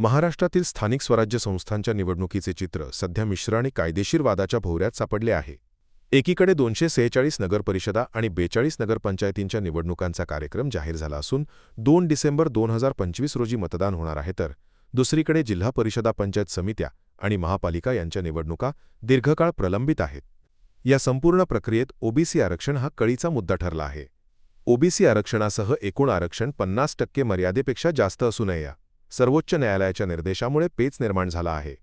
महाराष्ट्रातील स्थानिक स्वराज्य संस्थांच्या निवडणुकीचे चित्र सध्या मिश्र आणि कायदेशीर वादाच्या भोवऱ्यात सापडले आहे. एकीकडे दोनशे सेहेचाळीस नगरपरिषदा आणि बेचाळीस नगरपंचायतींच्या निवडणुकांचा कार्यक्रम जाहीर झाला असून दोन डिसेंबर दोन हजार पंचवीस रोजी मतदान होणार आहे तर दुसरीकडे जिल्हा परिषदा पंचायत समित्या आणि महापालिका यांच्या निवडणुका दीर्घकाळ प्रलंबित आहेत. या संपूर्ण प्रक्रियेत ओबीसी आरक्षण हा कळीचा मुद्दा ठरला आहे. ओबीसी आरक्षणासह एकूण आरक्षण पन्नास टक्के मर्यादेपेक्षा जास्त असू नये सर्वोच्च न्यायालयाच्या निर्देशामुळे पेच निर्माण झाला आहे.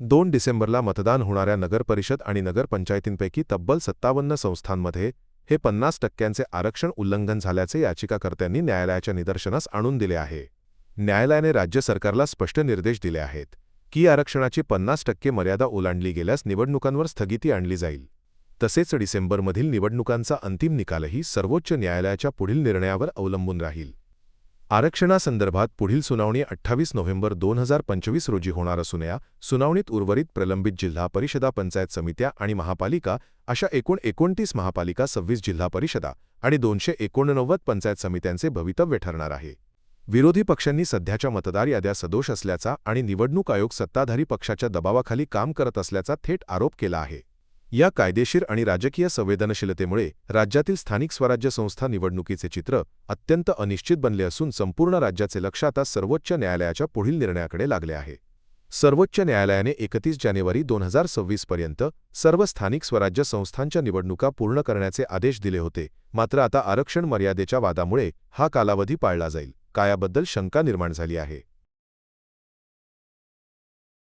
दोन डिसेंबरला मतदान होणाऱ्या नगरपरिषद आणि नगरपंचायतींपैकी तब्बल सत्तावन्न संस्थांमध्ये हे पन्नास टक्क्यांचे आरक्षण उल्लंघन झाल्याचे याचिकाकर्त्यांनी न्यायालयाच्या निदर्शनास आणून दिले आहे. न्यायालयाने राज्य सरकारला स्पष्ट निर्देश दिले आहेत की आरक्षणाची पन्नास टक्के मर्यादा ओलांडली गेल्यास निवडणुकांवर स्थगिती आणली जाईल. तसेच डिसेंबरमधील निवडणुकांचा अंतिम निकालही सर्वोच्च न्यायालयाच्या पुढील निर्णयावर अवलंबून राहील. आरक्षणासंदर्भात पुढील सुनावणी अठ्ठावीस नोव्हेंबर दोन हजार पंचवीस रोजी होणार असून या सुनावणीत उर्वरित प्रलंबित जिल्हा परिषदा पंचायत समित्या आणि महापालिका अशा एकूण एकोणतीस महापालिका सव्वीस जिल्हा परिषदा आणि दोनशे एकोणनव्वद पंचायत समित्यांचे भवितव्य ठरणार आहे. विरोधी पक्षांनी सध्याच्या मतदार याद्या सदोष असल्याचा आणि निवडणूक आयोग सत्ताधारी पक्षाच्या दबावाखाली काम करत असल्याचा थेट आरोप केला आहे. या कायदेशीर आणि राजकीय संवेदनशीलतेमुळे राज्यातील स्थानिक स्वराज्य संस्था निवडणुकीचे चित्र अत्यंत अनिश्चित बनले असून संपूर्ण राज्याचे लक्ष आता सर्वोच्च न्यायालयाच्या पुढील निर्णयाकडे लागले आहे. सर्वोच्च न्यायालयाने एकतीस जानेवारी दोन हजार सव्वीसपर्यंत सर्व स्थानिक स्वराज्य संस्थांच्या निवडणुका पूर्ण करण्याचे आदेश दिले होते मात्र आता आरक्षण मर्यादेच्या वादामुळे हा कालावधी पाळला जाईल का याबद्दल शंका निर्माण झाली आहे.